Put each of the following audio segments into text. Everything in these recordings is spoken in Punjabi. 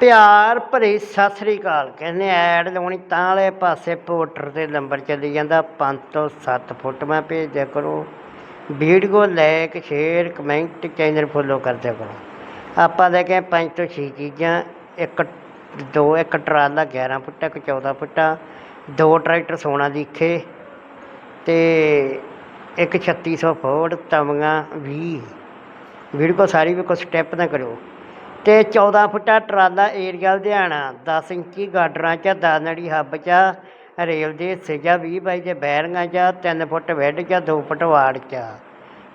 ਪਿਆਰ ਭਰੀ ਸਤਿ ਸ੍ਰੀ ਅਕਾਲ। ਕਹਿੰਦੇ ਐਡ ਲਾਉਣੀ ਤਾਂ ਵਾਲੇ ਪਾਸੇ ਪੋਟਰ ਤੇ ਨੰਬਰ ਚੱਲੀ ਜਾਂਦਾ। 5 ਤੋਂ 7 ਫੁੱਟ ਮੈਂ ਭੇਜ ਦਿਆ ਕਰੋ। Video like, share, comment, channel follow ਕਰ ਦਿਆ ਕਰੋ। ਆਪਾਂ ਲੈ ਕੇ ਆਏ ਪੰਜ ਤੋਂ ਛੇ ਚੀਜ਼ਾਂ। ਇੱਕ, ਦੋ, ਇੱਕ ਟਰਾਲਾ 11 ਫੁੱਟਾ, ਇੱਕ 14 ਫੁੱਟਾ, ਦੋ ਟਰੈਕਟਰ ਸੋਨਾ ਦੀਖੇ ਤੇ ਇੱਕ 3600 ਫੋਰਡ ਤਵੀਆਂ 20 ਵੀਡੀਓ ਸਾਰੀ ਵੀ ਕੋਈ ਸਟੈਪ ਨਾ ਕਰਿਓ। ਤੇ 14 ਫੁੱਟਾ ਟਰਾਲਾ ਏਰੀਆ ਲੁਧਿਆਣਾ 10 ਇੰਚੀ ਗਾਡਰਾਂ ਚ ਦਾਨੜੀ ਹੱਬ ਚ, ਰੇਲ ਦੇ ਹਿੱਸੇ ਚ 20 ਬਾਈ ਦੇ ਬੈਰਿੰਗਾਂ ਚ 3 ਫੁੱਟ ਵੈੱਡ ਚ 2 ਫੁੱਟ ਵਾੜ ਚ।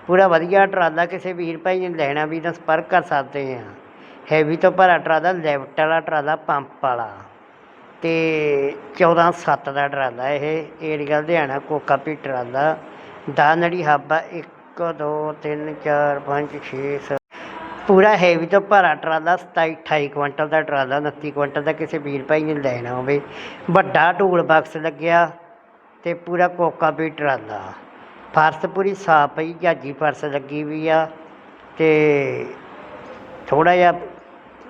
ਪੂਰਾ ਵਧੀਆ ਟਰਾਲਾ ਕਿਸੇ ਵੀਰ ਭਾਈ ਨੇ ਲੈਣਾ ਵੀ ਤਾਂ ਸੰਪਰਕ ਕਰ ਸਕਦੇ ਆ। ਹੈਵੀ ਤੋਂ ਭਰਾ ਟਰਾਲਾ ਲੈਫਟ ਵਾਲਾ ਟਰਾਲਾ ਪੰਪ ਵਾਲਾ। ਤੇ 14 7 ਦਾ ਟਰਾਲਾ ਇਹ, ਏਰੀਆ ਲੁਧਿਆਣਾ ਕੋਕਾ ਪੀ ਟਰਾਲਾ ਦਾਨੜੀ ਹੱਬ 1 2 3 4 5 6 7 ਪੂਰਾ ਹੈਵੀ ਤੋਂ ਭਰਾ ਟਰਾਲਾ 27 28 ਕੁਇੰਟਲ ਦਾ ਟਰਾਲਾ 29 ਕੁਇੰਟਲ ਦਾ ਕਿਸੇ ਵੀਰ ਭਾਈ ਨੇ ਲੈਣਾ ਹੋਵੇ। ਵੱਡਾ ਟੂਲ ਬਾਕਸ ਲੱਗਿਆ ਤੇ ਪੂਰਾ ਕੋਕਾ ਵੀ ਟਰਾਲਾ। ਫਰਸ਼ ਪੂਰੀ ਸਾਫ਼ ਪਈ ਜਾਜੀ ਫਰਸ਼ ਲੱਗੀ ਵੀ ਆ ਤੇ ਥੋੜਾ ਜਿਹਾ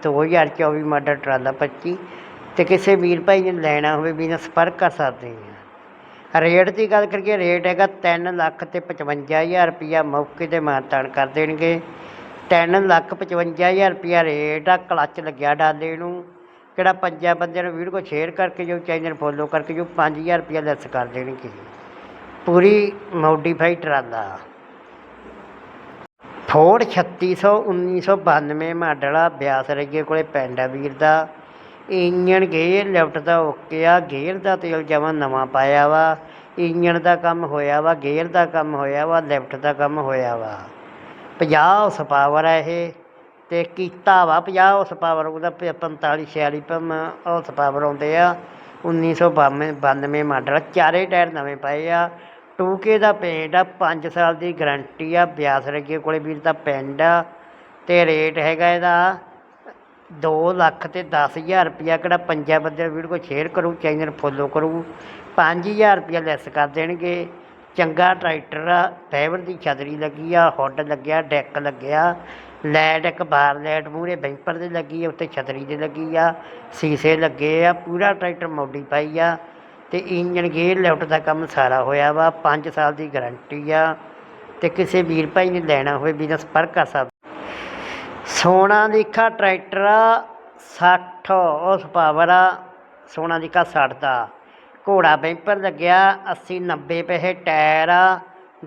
2024 ਮਾਡਲ ਟਰਾਲਾ 25 ਤੇ ਕਿਸੇ ਵੀਰ ਭਾਈ ਨੇ ਲੈਣਾ ਹੋਵੇ, ਵੀ ਨਾਲ ਸੰਪਰਕ ਕਰ ਸਕਦੇ ਆ। ਰੇਟ ਦੀ ਗੱਲ ਕਰੀਏ, ਰੇਟ ਹੈਗਾ 3 ਲੱਖ ਤੇ 55000 ਰੁਪਇਆ, ਮੌਕੇ ਤੇ ਮਾਨਤਾਨ ਕਰ ਦੇਣਗੇ। ਤਿੰਨ ਲੱਖ ਪਚਵੰਜਾ ਹਜ਼ਾਰ ਰੁਪਇਆ ਰੇਟ ਆ, ਕਲੱਚ ਲੱਗਿਆ ਡਾਲੇ ਨੂੰ। ਕਿਹੜਾ ਪੰਜਾਂ ਬੰਦਿਆਂ ਨੂੰ ਵੀਡੀਓ ਸ਼ੇਅਰ ਕਰਕੇ ਜੋ ਚੈਨਲ ਫੋਲੋ ਕਰਕੇ ਜੋ 5000 ਰੁਪਇਆ ਲੈਸ ਕਰ ਦੇਣਗੇ। ਪੂਰੀ ਮੋਡੀਫਾਈ ਟਰਾਲਾ। ਫੋਰਡ 3600 1992 ਮਾਡਲ ਆ, ਬਿਆਸ ਰਈਏ ਕੋਲੇ ਪਿੰਡ ਆ ਵੀਰ ਦਾ। ਇੰਜਣ ਗੇਅਰ ਲੈਫਟ ਦਾ ਓਕੇ ਆ ਗੇਅਰ ਦਾ ਤੇਲ ਜਮਾਂ ਨਵਾਂ ਪਾਇਆ ਵਾ। ਇੰਜਣ ਦਾ ਕੰਮ ਹੋਇਆ ਵਾ ਗੇਅਰ ਦਾ ਕੰਮ ਹੋਇਆ ਵਾ ਲੈਫਟ ਦਾ ਕੰਮ ਹੋਇਆ ਵਾ। 50 ਹਾਰਸ ਪਾਵਰ ਹੈ ਇਹ ਅਤੇ ਕੀਤਾ ਵਾ 50 ਹਾਰਸ ਪਾਵਰ ਉਹਦਾ 45 46 ਪਮ ਹਾਰਸ ਪਾਵਰ ਆਉਂਦੇ ਆ। 1992 92 ਮਾਡਲ ਚਾਰੇ ਟਾਇਰ ਨਵੇਂ ਪਏ ਆ। 2K ਦਾ ਪੇਂਟ ਆ 5 ਸਾਲ ਦੀ ਗਾਰੰਟੀ ਆ, ਬਿਆਸ ਰਗੇ ਕੋਲੇ ਵੀਰ ਦਾ ਪਿੰਡ ਆ। ਤੇ ਰੇਟ ਹੈਗਾ ਇਹਦਾ 2 ਲੱਖ ਤੇ 10000 ਰੁਪਿਆ ਕਿਹੜਾ ਪੰਜਾਂ ਬੰਦੇ ਵੀਡੀਓ ਸ਼ੇਅਰ ਕਰੂ ਚੈਨਲ ਫੋਲੋ ਕਰੂ। 5000 ਰੁਪਿਆ ਲੈਸ ਕਰ ਦੇਣਗੇ। ਚੰਗਾ ਟਰੈਕਟਰ ਆ ਫਾਈਬਰ ਦੀ ਛਤਰੀ ਲੱਗੀ ਆ, ਹੁੱਡ ਲੱਗਿਆ, ਡੈਕ ਲੱਗਿਆ ਲੈਟ ਇੱਕ ਬਾਰ ਲੈਟ ਮੂਹਰੇ ਬੈਂਪਰ ਦੇ ਲੱਗੀ ਆ, ਉੱਤੇ ਛਤਰੀ ਦੇ ਲੱਗੀ ਆ, ਸੀਸੇ ਲੱਗੇ ਆ, ਪੂਰਾ ਟਰੈਕਟਰ ਮੋਡੀਫਾਈ ਆ ਤੇ ਇੰਜਨ ਗੇਅਰ ਲੈਫਟ ਦਾ ਕੰਮ ਸਾਰਾ ਹੋਇਆ ਵਾ 5 ਸਾਲ ਦੀ ਗਾਰੰਟੀ ਆ ਤੇ ਕਿਸੇ ਵੀਰ ਭਾਈ ਨੇ ਲੈਣਾ ਹੋਵੇ, ਬਿਜ਼ਨਸ ਸੰਪਰਕ ਕਰ ਸਕਦਾ। ਸੋਨਾ ਲਿਖਾ ਟਰੈਕਟਰ ਆ 60 ਉਸ ਪਾਵਰ ਆ, ਸੋਨਾ ਲਿਖਾ 60 ਦਾ। ਘੋੜਾ ਬੈਂਪਰ ਲੱਗਿਆ 80 90 ਪੈਸੇ ਟਾਇਰ ਆ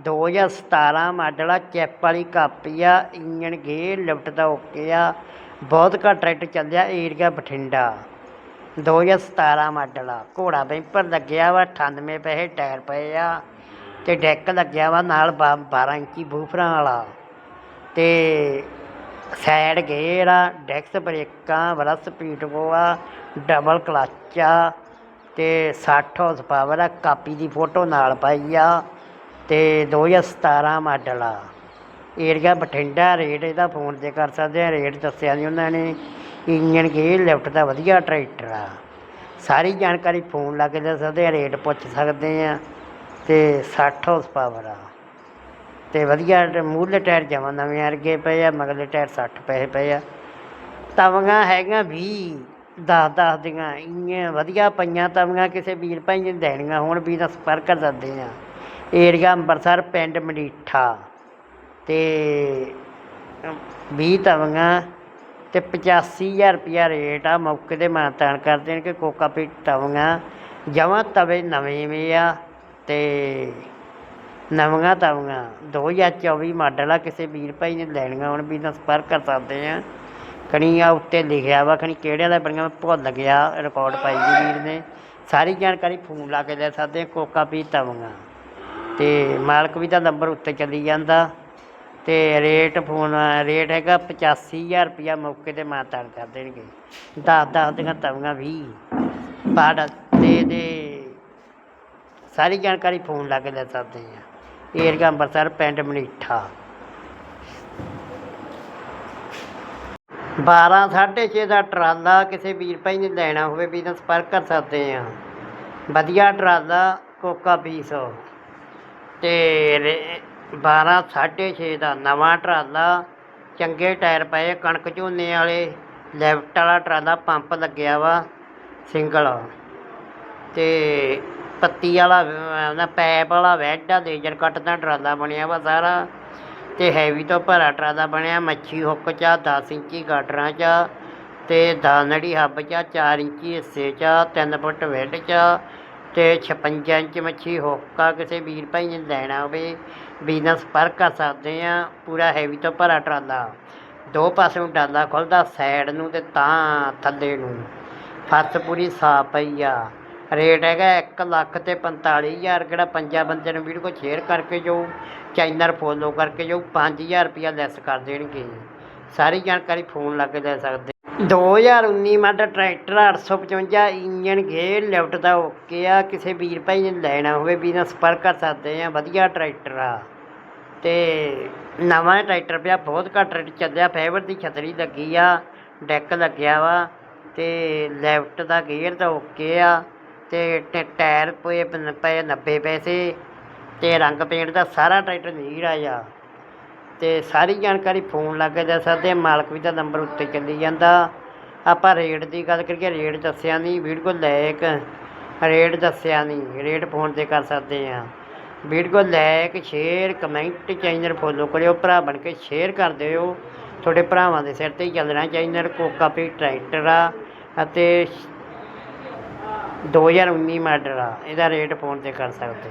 2017 ਮਾਡਲ ਆ ਚੈਪ ਵਾਲੀ ਕਾਪੀ ਆ ਇੰਜਨ ਗੇਅਰ ਲਿਫਟ ਦਾ ਓਕੇ ਆ, ਬਹੁਤ ਘੱਟ ਟਰੈਕਟਰ ਚੱਲਿਆ ਏਰੀਆ ਬਠਿੰਡਾ। 2017 ਮਾਡਲ ਆ, ਘੋੜਾ ਬੈਂਪਰ ਲੱਗਿਆ ਵਾ 98 ਪੈਸੇ ਟਾਇਰ ਪਏ ਆ, ਤੇ ਡੈਕ ਲੱਗਿਆ ਵਾ ਨਾਲ 12 ਇੰਚੀ ਬੂਫਰਾਂ ਵਾਲਾ। ਤੇ ਸਾਈਡ ਗੇਅਰ ਆ ਡੈਕਸ ਬ੍ਰੇਕਾਂ ਬੜਾ ਸਪੀਡ ਕੋ ਆ ਡਬਲ ਕਲਚ ਆ ਤੇ 60 ਹਾਰਸ ਪਾਵਰ ਆ, ਕਾਪੀ ਦੀ ਫੋਟੋ ਨਾਲ ਪਾਈ ਆ ਤੇ 2017 ਮਾਡਲ ਆ। ਏਰੀਆ ਬਠਿੰਡਾ, ਰੇਟ ਇਹਦਾ ਫੋਨ ਤੇ ਕਰ ਸਕਦੇ ਆ, ਰੇਟ ਦੱਸਿਆ ਨਹੀਂ ਉਹਨਾਂ ਨੇ। ਇੰਜਨ ਗੇਅਰ, ਲਿਫਟ ਦਾ ਵਧੀਆ ਟਰੈਕਟਰ ਆ। ਸਾਰੀ ਜਾਣਕਾਰੀ ਫੋਨ ਲਾ ਕੇ ਦੇ ਸਕਦੇ ਆ, ਰੇਟ ਪੁੱਛ ਸਕਦੇ ਆ ਤੇ 60 ਹਾਰਸ ਪਾਵਰ ਆ। ਤੇ ਵਧੀਆ ਮੂਲ ਟਾਇਰ ਜਮਾਂ ਨਵੇਂ ਅਰਗੇ ਪਏ ਆ ਮਗਲੇ ਟਾਇਰ 60 ਪੈਸੇ ਪਏ ਆ। ਤਵੀਆਂ ਹੈਗੀਆਂ 20 ਦਸ ਦਸ ਦੀਆਂ, ਇੰਨੀਆਂ ਵਧੀਆ ਪਈਆਂ ਤਵੀਆਂ ਕਿਸੇ ਵੀਰ ਭਾਈ ਨੇ ਦੇਣੀਆਂ, ਹੁਣ ਵੀ ਦਾ ਸੰਪਰਕ ਕਰ ਸਕਦੇ ਆ। ਏਰੀਆ ਅੰਮ੍ਰਿਤਸਰ ਪਿੰਡ ਮਡੀਠਾ ਤੇ 20 ਤਵੀਆਂ ਤੇ 85000 ਰੁਪਿਆ ਰੇਟ ਆ, ਮੌਕੇ ਤੇ ਮਾਨਤਾਨ ਕਰ ਕਿ ਕੋਕਾ ਪੀਟ ਤਵੀਆਂ। ਜਮਾਂ ਤਵੇ ਨਵੇਂ ਵੇ ਆ ਤੇ ਨਵੀਆਂ ਤਵੀਆਂ 2024 ਮਾਡਲ ਆ, ਕਿਸੇ ਵੀਰ ਭਾਈ ਨੇ ਲੈਣੀਆਂ ਹੁਣ ਵੀ ਨਾਲ ਸੰਪਰਕ ਕਰ ਸਕਦੇ ਆ। ਕਣੀ ਆ ਉੱਤੇ ਲਿਖਿਆ ਵਾ, ਕਣੀ ਕਿਹੜਿਆਂ ਦਾ ਬਣੀਆਂ ਭੁੱਲ ਗਿਆ ਰਿਕਾਰਡ ਪਾਈ ਜੀ ਵੀਰ ਨੇ। ਸਾਰੀ ਜਾਣਕਾਰੀ ਫੋਨ ਲਾ ਕੇ ਲੈ ਸਕਦੇ ਕੋਕਾ ਪੀ ਤਵੀਆਂ ਤੇ ਮਾਲਕ ਵੀ ਦਾ ਨੰਬਰ ਉੱਤੇ ਚੱਲੀ ਜਾਂਦਾ। ਤੇ ਰੇਟ ਫੋਨ ਰੇਟ ਹੈਗਾ 85000 ਰੁਪਇਆ ਮੌਕੇ ਤੇ ਮਾਤਾਨ ਕਰ ਦੇਣਗੇ। 10 10 ਦੀਆਂ ਤਵੀਆਂ 20 ਬਾੜ ਤੇ ਦੇ ਸਾਰੀ ਜਾਣਕਾਰੀ ਫੋਨ ਲਾ ਕੇ ਲੈ ਸਕਦੇ ਆ। ਏਰੀਆ ਅੰਮ੍ਰਿਤਸਰ ਪਿੰਡ ਮਨੀਠਾ। 12 6.5 ਦਾ ਟਰਾਲਾ ਕਿਸੇ ਵੀਰ ਭਾਈ ਨੇ ਲੈਣਾ ਹੋਵੇ, ਵੀ ਤਾਂ ਸੰਪਰਕ ਕਰ ਸਕਦੇ ਆ। ਵਧੀਆ ਟਰਾਲਾ ਕੋਕਾ 200 ਤੇ 12 6.5 ਦਾ ਨਵਾਂ ਟਰਾਲਾ, ਚੰਗੇ ਟਾਇਰ ਪਏ ਕਣਕ ਝੋਨੇ ਵਾਲੇ, ਲੈਫਟ ਵਾਲਾ ਟਰਾਲਾ ਪੰਪ ਲੱਗਿਆ ਵਾ, ਸਿੰਗਲ। ਤੇ ਪੱਤੀ ਵਾਲਾ ਨਾ ਪੈਪ ਵਾਲਾ, ਵੈਡ ਆ, ਲੇਜ਼ਰ ਕੱਟ ਦਾ ਟਰਾਲਾ ਬਣਿਆ ਵਾ ਸਾਰਾ। ਤੇ ਹੈਵੀ ਤੋਂ ਭਰਾ ਟਰਾਲਾ ਬਣਿਆ ਮੱਛੀ ਹੁੱਕ ਚ ਆ, 10 ਇੰਚੀ ਗਾਡਰਾਂ ਚ ਆ ਤੇ ਦਾਨੜੀ ਹੱਬ ਚ ਆ, 4 ਇੰਚੀ ਹਿੱਸੇ ਚ ਆ, 3 ਫੁੱਟ ਵੈਡ ਚ ਆ ਤੇ 56 ਇੰਚ ਮੱਛੀ ਹੁੱਕ ਆ ਕਿਸੇ ਵੀਰ ਭਾਈ ਨੇ ਲੈਣਾ ਹੋਵੇ ਬਿਜ਼ਨਸ ਪਰ ਕਰ ਸਕਦੇ ਆ ਪੂਰਾ ਹੈਵੀ ਤੋਂ ਭਰਾ ਟਰਾਲਾ ਦੋ ਪਾਸੇ ਨੂੰ ਟਰਾਲਾ ਖੁੱਲਦਾ ਸਾਈਡ ਨੂੰ ਤੇ ਤਾਂ ਥੱਲੇ ਨੂੰ। ਫਰਸ਼ ਪੂਰੀ ਸਾਫ਼ ਪਈ ਆ। ਰੇਟ ਹੈਗਾ ਇੱਕ ਲੱਖ ਤੇ 45000 ਕਿਹੜਾ ਪੰਜਾਂ ਬੰਦੇ ਨੂੰ ਵੀਡੀਓ ਸ਼ੇਅਰ ਕਰਕੇ ਜੋ ਚੈਨਲ ਫੋਲੋ ਕਰਕੇ ਜੋ 5000 ਰੁਪਇਆ ਲੈਸ ਕਰ ਦੇਣਗੇ। ਸਾਰੀ ਜਾਣਕਾਰੀ ਫੋਨ ਲਾ ਕੇ ਲੈ ਸਕਦੇ। 2019 model tractor 855 engine gear lift ਦਾ ਓਕੇ ਆ, ਕਿਸੇ ਵੀਰ ਭਾਈ ਨੇ ਲੈਣਾ ਹੋਵੇ, ਵੀ ਨਾਲ ਸੰਪਰਕ ਕਰ ਸਕਦੇ ਆ, ਵਧੀਆ ਟਰੈਕਟਰ ਆ। ਤੇ ਨਵਾਂ ਟਰੈਕਟਰ ਪਿਆ, ਬਹੁਤ ਘੱਟ ਰੇਟ ਚੱਲਿਆ, ਫਾਈਬਰ ਦੀ ਛਤਰੀ ਲੱਗੀ ਆ ਡੈਕ ਲੱਗਿਆ ਵਾ, ਤੇ ਲੈਫਟ ਦਾ ਗੇਅਰ ਤਾਂ ਓਕੇ ਆ। ਤੇ ਟੈ, ਟਾਇਰ ਪਏ ਪ- ਪਏ 90 ਪੈਸੇ ਤੇ ਰੰਗ ਪੇਂਟ ਦਾ ਸਾਰਾ ਟਰੈਕਟਰ ਨੀਰਾ ਆ ਤੇ ਸਾਰੀ ਜਾਣਕਾਰੀ ਫੋਨ ਲਾ ਕੇ ਦੱਸ ਸਕਦੇ ਆ ਮਾਲਕ ਵੀ ਦਾ ਨੰਬਰ ਉੱਤੇ ਚੱਲੀ ਜਾਂਦਾ। ਆਪਾਂ ਰੇਟ ਦੀ ਗੱਲ ਕਰੀਏ, ਰੇਟ ਦੱਸਿਆ ਨਹੀਂ ਵੀਡੀਓ ਲਾਇਕ। ਰੇਟ ਦੱਸਿਆ ਨਹੀਂ ਰੇਟ ਫੋਨ ਤੇ ਕਰ ਸਕਦੇ ਆ। Video like, share, comment, channel follow ਕਰਿਓ, ਭਰਾ ਬਣ ਕੇ ਸ਼ੇਅਰ ਕਰ ਦਿਓ। ਤੁਹਾਡੇ ਭਰਾਵਾਂ ਦੇ ਸਿਰ ਤੇ ਹੀ ਚੱਲਣਾ ਚੈਨਲ ਕੋਕਾਪੀ ਟਰੈਕਟਰ ਆ ਅਤੇ 2019 ਮਾਡਲ ਆ, ਇਹਦਾ ਰੇਟ ਫੋਨ ਤੇ ਕਰ ਸਕਦੇ।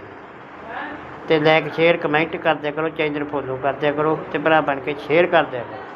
ਤੇ ਲਾਇਕ ਸ਼ੇਅਰ ਕਮੈਂਟ ਕਰਦੇ ਕਰੋ ਚੈਨਲ ਫੋਲੋ ਕਰਦੇ ਕਰੋ ਤੇ ਭਰਾ ਬਣ ਕੇ ਸ਼ੇਅਰ ਕਰਦੇ ਕਰੋ।